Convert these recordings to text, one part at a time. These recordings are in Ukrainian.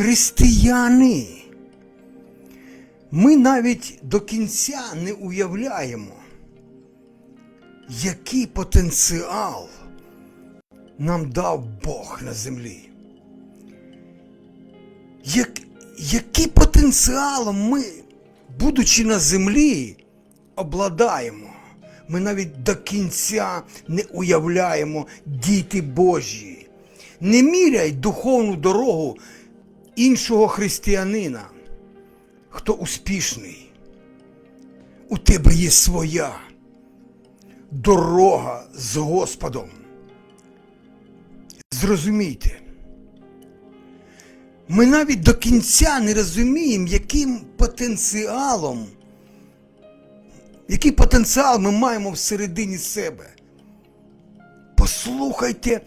християни. Ми навіть до кінця не уявляємо, який потенціал нам дав Бог на землі. Як, який потенціалом ми, будучи на землі, обладаємо. Ми навіть до кінця не уявляємо діти Божі. Не міряй духовну дорогу іншого християнина, хто успішний. У тебе є своя дорога з Господом. Зрозумійте, ми навіть до кінця не розуміємо, яким потенціалом, який потенціал ми маємо всередині себе. Послухайте,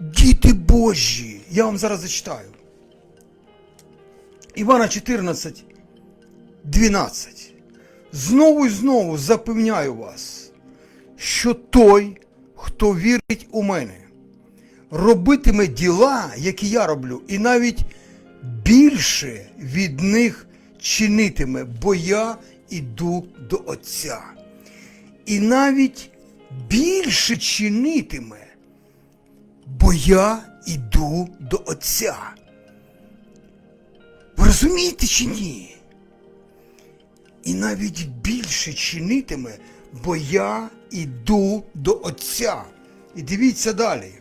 діти Божі, я вам зараз зачитаю. Івана 14, 12. Знову і знову запевняю вас, що той, хто вірить у мене, робитиме діла, які я роблю, і навіть більше від них чинитиме, бо я іду до Отця. І навіть більше чинитиме, бо я іду до Отця. Розумієте чи ні? І навіть більше чинитиме, бо я іду до Отця. І дивіться далі.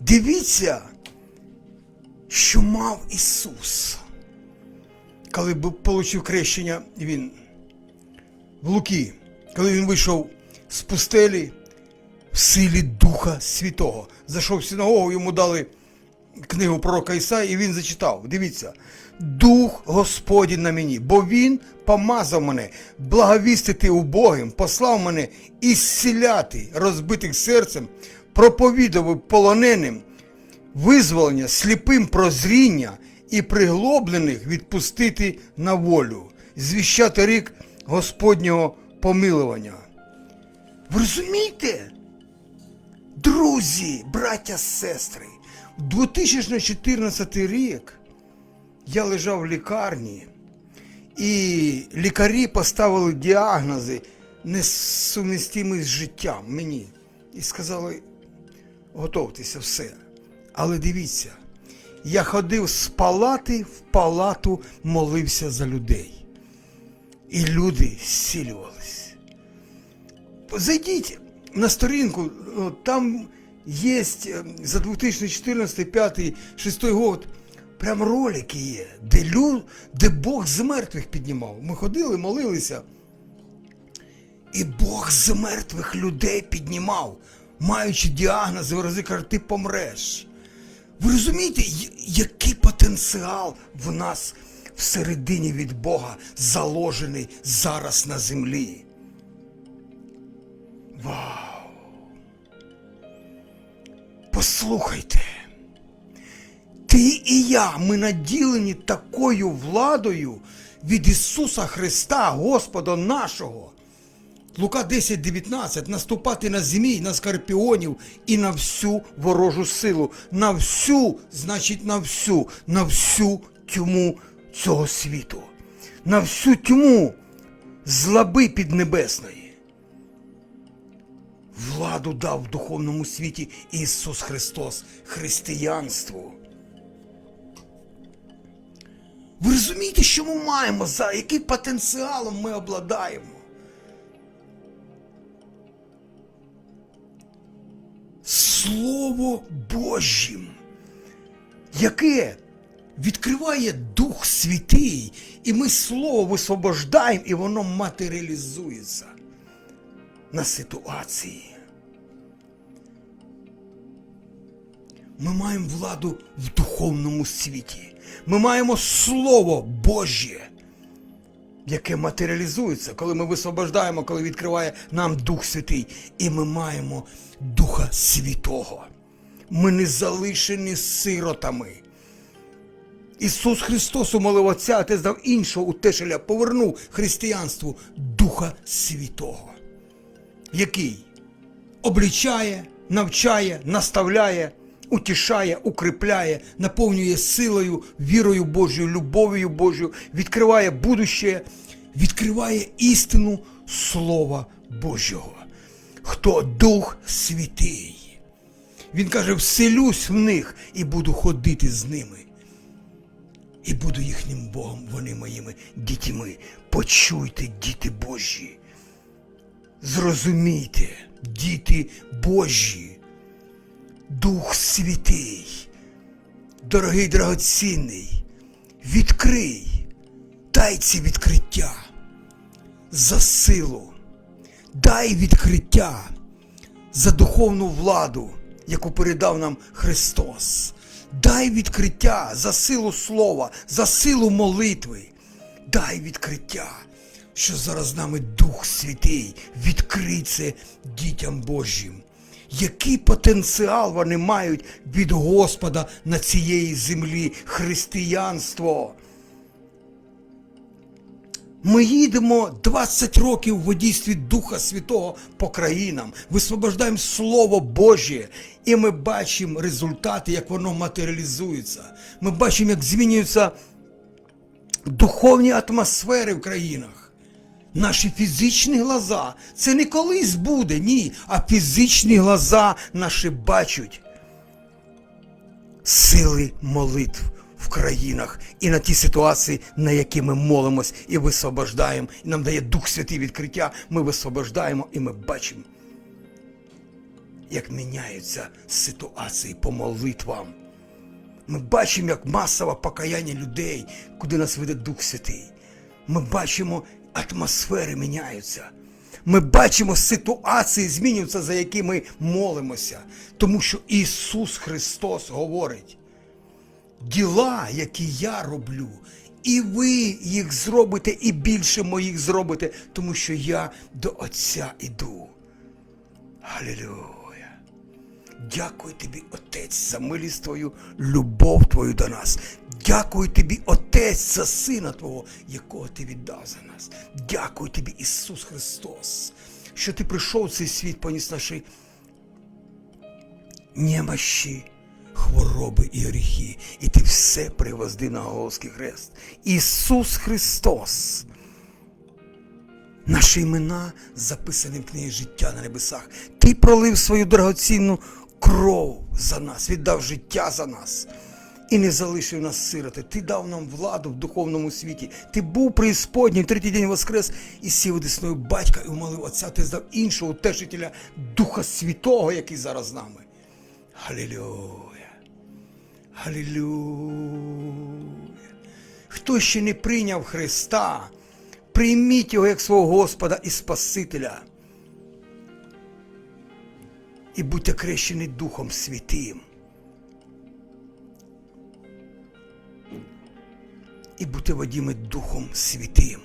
Дивіться, що мав Ісус. Коли отримав крещення він в Луки, коли він вийшов з пустелі в силі Духа Святого. Зайшов в синагогу, йому дали книгу пророка Ісаї, і він зачитав. Дивіться, Дух Господень на мені, бо Він помазав мене благовістити убогим, послав мене ісціляти розбитих серцем, проповідав полоненим визволення, сліпим прозріння і приглоблених відпустити на волю, звіщати рік Господнього помилування. Ви розумієте? Друзі, браття, сестри, 2014 рік я лежав в лікарні, і лікарі поставили діагнози несумістимі з життям мені. І сказали, готовтеся все. Але дивіться, я ходив з палати в палату, молився за людей. І люди зцілювались. Зайдіть на сторінку, там є е, за 2014, 5, 6 год, прям ролики є, де, лю, де Бог з мертвих піднімав. Ми ходили, молилися. І Бог з мертвих людей піднімав, маючи діагнози, вирази кажуть, ти помреш. Ви розумієте, який потенціал в нас всередині від Бога заложений зараз на землі? Вау! Послухайте. Ти і я, ми наділені такою владою від Ісуса Христа, Господа нашого. Лука 10, 19. Наступати на змій, на скорпіонів і на всю ворожу силу. На всю, значить, на всю, на всю тьму цього світу. На всю тьму злоби піднебесної. Владу дав в духовному світі Ісус Христос християнству. Ви розумієте, що ми маємо, за яким потенціалом ми обладаємо? Слово Божім, яке відкриває Дух Святий, і ми Слово висвобождаємо, і воно матеріалізується на ситуації. Ми маємо владу в духовному світі. Ми маємо Слово Боже, яке матеріалізується, коли ми висвобождаємо, коли відкриває нам Дух Святий. І ми маємо Духа Святого. Ми не залишені сиротами. Ісус Христос умолив Отця, Отець дав іншого утешеля, повернув християнству Духа Святого, який облічає, навчає, наставляє, утішає, укріпляє, наповнює силою, вірою Божою, любов'ю Божою, відкриває будуще, відкриває істину Слова Божого. Хто Дух Святий. Він каже: вселюсь в них і буду ходити з ними. І буду їхнім Богом, вони моїми дітьми. Почуйте, діти Божі. Зрозумійте, діти Божі, Дух Святий, дорогий драгоцінний, відкрий, дай ці відкриття за силу, дай відкриття за духовну владу, яку передав нам Христос. Дай відкриття за силу слова, за силу молитви. Дай відкриття, що зараз з нами Дух Святий. Відкрий це дітям Божим. Який потенціал вони мають від Господа на цієї землі християнство? Ми їдемо 20 років в водійстві Духа Святого по країнам, висвобождаємо Слово Боже, і ми бачимо результати, як воно матеріалізується. Ми бачимо, як змінюються духовні атмосфери в країнах. Наші фізичні глаза, це не колись буде, ні, а фізичні глаза наші бачать сили молитв в країнах і на ті ситуації, на які ми молимось і висвобождаємо. І нам дає Дух Святий відкриття, ми висвобождаємо і ми бачимо, як міняються ситуації по молитвам. Ми бачимо, як масове покаяння людей, куди нас веде Дух Святий. Ми бачимо, атмосфери міняються. Ми бачимо ситуації змінюються, за які ми молимося. Тому що Ісус Христос говорить: діла, які я роблю, і ви їх зробите, і більше моїх зробите, тому що я до Отця іду. Алілюя! Дякую тобі, Отець, за милість Твою, любов Твою до нас. Дякую тобі, Отець, за Сина Твого, якого Ти віддав за нас. Дякую тобі, Ісус Христос, що Ти прийшов в цей світ, поніс наші немощі, хвороби і гріхи, і ти все привозди на Голгофський хрест. Ісус Христос. Наші імена записані в книгі життя на небесах. Ти пролив свою дорогоцінну кров за нас, віддав життя за нас і не залишив нас сироти. Ти дав нам владу в духовному світі. Ти був преісподній, третій день воскрес і сів десною батька і умолив Отця. Ти здав іншого утешителя Духа Святого, який зараз з нами. Халілюя! Халілюя! Хто ще не прийняв Христа, прийміть його як свого Господа і Спасителя. І будьте крещені Духом Святим. І будьте водіми Духом Святим.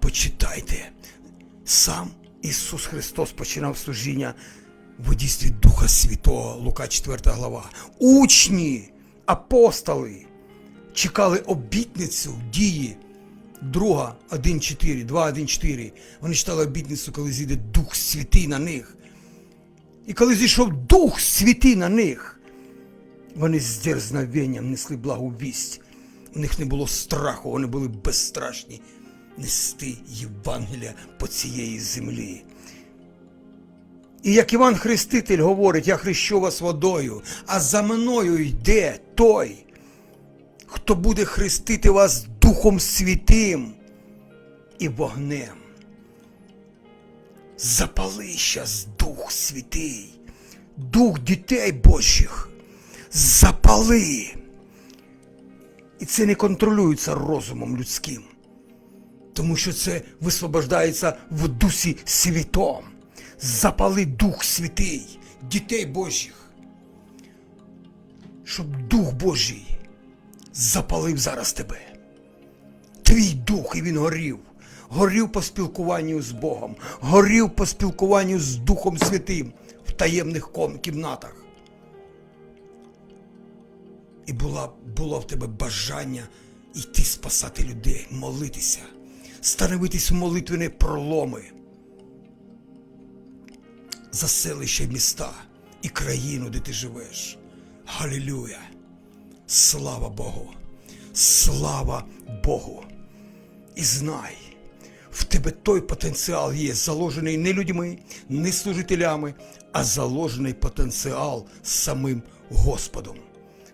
Почитайте. Сам Ісус Христос починав служіння в водійстві Духа Святого, Лука 4 глава. Учні, апостоли чекали обітницю дії. Друга 1.4, 2.1.4. Вони читали обітницю, коли зійде Дух Святий на них. І коли зійшов Дух Святий на них, вони з дерзновенням несли благу вість. У них не було страху, вони були безстрашні нести Євангелія по цієї землі. І як Іван Хреститель говорить, я хрещу вас водою, а за мною йде той, хто буде хрестити вас Духом Святим і вогнем. Запали щас Дух Святий, Дух дітей Божих. Запали. І це не контролюється розумом людським, тому що це висвобождається в Дусі Святом. Запали Дух Святий, дітей Божих, щоб Дух Божий запалив зараз тебе. Твій дух, і він горів. Горів по спілкуванню з Богом, горів по спілкуванню з Духом Святим в таємних кімнатах. І була, було в тебе бажання йти спасати людей, молитися, становитись в молитвені проломи за селища, міста і країну, де ти живеш. Халілюя! Слава Богу! Слава Богу! І знай, в тебе той потенціал є, заложений не людьми, не служителями, а заложений потенціал самим Господом.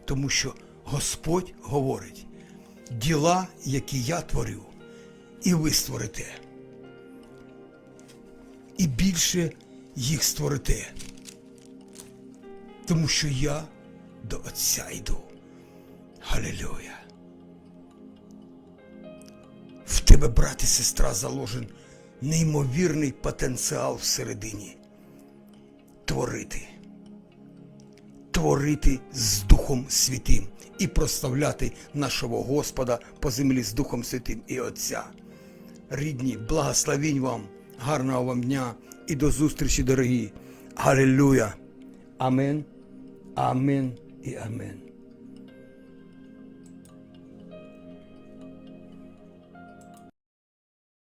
Тому що Господь говорить, діла, які я творю, і ви створите. І більше їх створите. Тому що я до Отця йду. Халилюя. В тебе, брат і сестра, заложен неймовірний потенціал всередині. Творити. Творити з Духом Святим і прославляти нашого Господа по землі з Духом Святим і Отця. Рідні, благословінь вам, гарного вам дня і до зустрічі, дорогі. Галилюя. Амен, амен і амен.